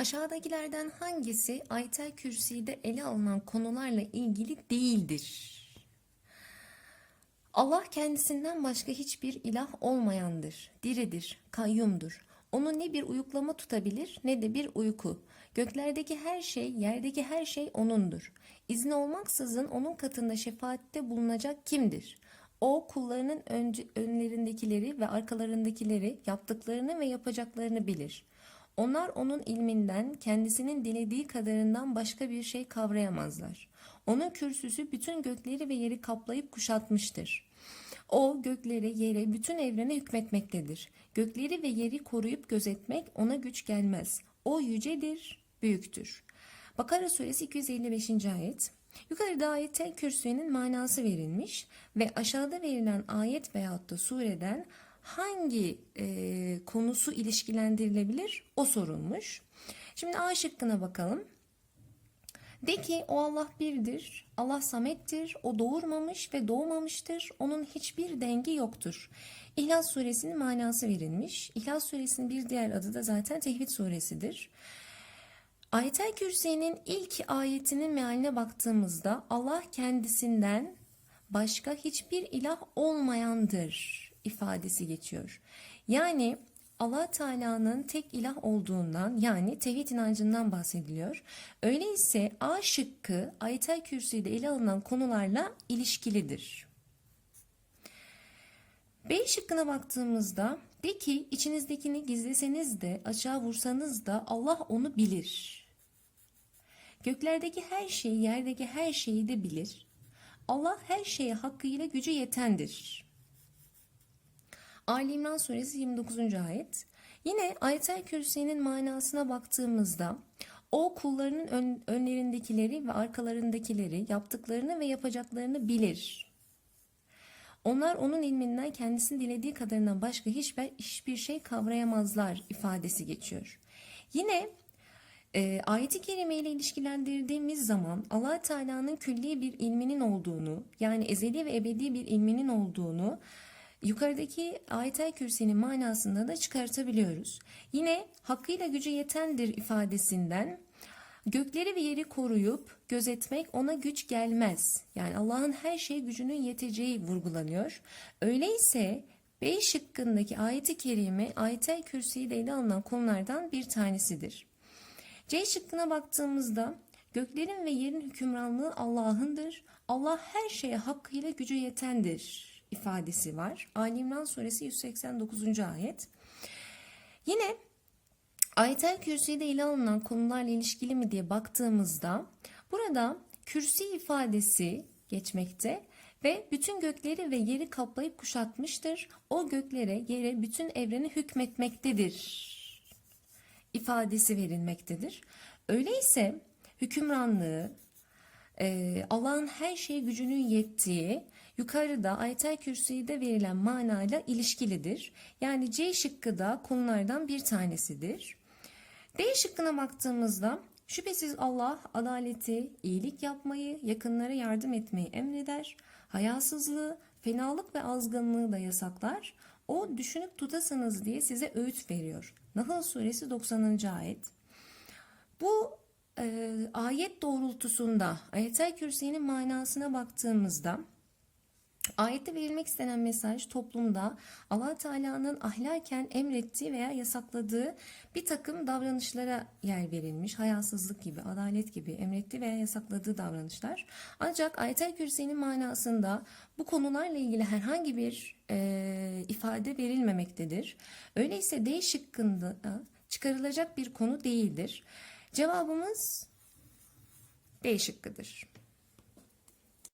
Aşağıdakilerden hangisi Aytel Kürsi'de ele alınan konularla ilgili değildir? Allah kendisinden başka hiçbir ilah olmayandır, diridir, kayyumdur. Onu ne bir uyuklama tutabilir ne de bir uyku. Göklerdeki her şey, yerdeki her şey O'nundur. İzni olmaksızın O'nun katında şefaatte bulunacak kimdir? O kullarının önce, önlerindekileri ve arkalarındakileri, yaptıklarını ve yapacaklarını bilir. Onlar onun ilminden, kendisinin dilediği kadarından başka bir şey kavrayamazlar. Onun kürsüsü bütün gökleri ve yeri kaplayıp kuşatmıştır. O göklere, yere, bütün evrene hükmetmektedir. Gökleri ve yeri koruyup gözetmek ona güç gelmez. O yücedir, büyüktür. Bakara suresi 255. ayet. Yukarıda ayette kürsüyenin manası verilmiş ve aşağıda verilen ayet veyahut da sureden hangi e, konusu ilişkilendirilebilir o sorulmuş. Şimdi A şıkkına bakalım. De ki o Allah birdir, Allah samettir, o doğurmamış ve doğmamıştır, onun hiçbir dengi yoktur. İhlas suresinin manası verilmiş. İhlas suresinin bir diğer adı da zaten Tevhid suresidir. Ayetel Kürsi'nin ilk ayetinin mealine baktığımızda Allah kendisinden başka hiçbir ilah olmayandır ifadesi geçiyor. Yani Allah Teala'nın tek ilah olduğundan yani tevhid inancından bahsediliyor. Öyleyse A şıkkı Ayetel Kürsi'de ele alınan konularla ilişkilidir. B şıkkına baktığımızda de ki içinizdekini gizleseniz de açığa vursanız da Allah onu bilir. Göklerdeki her şeyi, yerdeki her şeyi de bilir. Allah her şeye hakkıyla gücü yetendir. Ali İmran suresi 29. ayet. Yine ayetel kürsinin manasına baktığımızda o kullarının ön, önlerindekileri ve arkalarındakileri yaptıklarını ve yapacaklarını bilir. Onlar onun ilminden kendisinin dilediği kadarından başka hiçbir, hiçbir şey kavrayamazlar ifadesi geçiyor. Yine e, ayeti kerime ile ilişkilendirdiğimiz zaman allah Teala'nın külli bir ilminin olduğunu yani ezeli ve ebedi bir ilminin olduğunu yukarıdaki ayetel kürsinin manasında da çıkartabiliyoruz. Yine hakkıyla gücü yetendir ifadesinden gökleri ve yeri koruyup gözetmek ona güç gelmez. Yani Allah'ın her şeye gücünün yeteceği vurgulanıyor. Öyleyse B şıkkındaki ayeti kerime ayetel kürsüyü de ele alınan konulardan bir tanesidir. C şıkkına baktığımızda göklerin ve yerin hükümranlığı Allah'ındır. Allah her şeye hakkıyla gücü yetendir ifadesi var. Ali İmran suresi 189. ayet. Yine ayetel kürsüde ele alınan konularla ilişkili mi diye baktığımızda burada kürsi ifadesi geçmekte ve bütün gökleri ve yeri kaplayıp kuşatmıştır. O göklere, yere, bütün evreni hükmetmektedir ifadesi verilmektedir. Öyleyse hükümranlığı, Allah'ın her şeye gücünün yettiği yukarıda Ayetel Kürsi'de verilen manayla ilişkilidir. Yani C şıkkı da konulardan bir tanesidir. D şıkkına baktığımızda şüphesiz Allah adaleti, iyilik yapmayı, yakınlara yardım etmeyi emreder. Hayasızlığı, fenalık ve azgınlığı da yasaklar. O düşünüp tutasınız diye size öğüt veriyor. Nahl suresi 90. ayet. Bu e, ayet doğrultusunda ayetel kürsinin manasına baktığımızda Ayette verilmek istenen mesaj toplumda allah Teala'nın ahlaken emrettiği veya yasakladığı bir takım davranışlara yer verilmiş. Hayasızlık gibi, adalet gibi emrettiği veya yasakladığı davranışlar. Ancak ayetel kürsinin manasında bu konularla ilgili herhangi bir e, ifade verilmemektedir. Öyleyse D şıkkında çıkarılacak bir konu değildir. Cevabımız D şıkkıdır.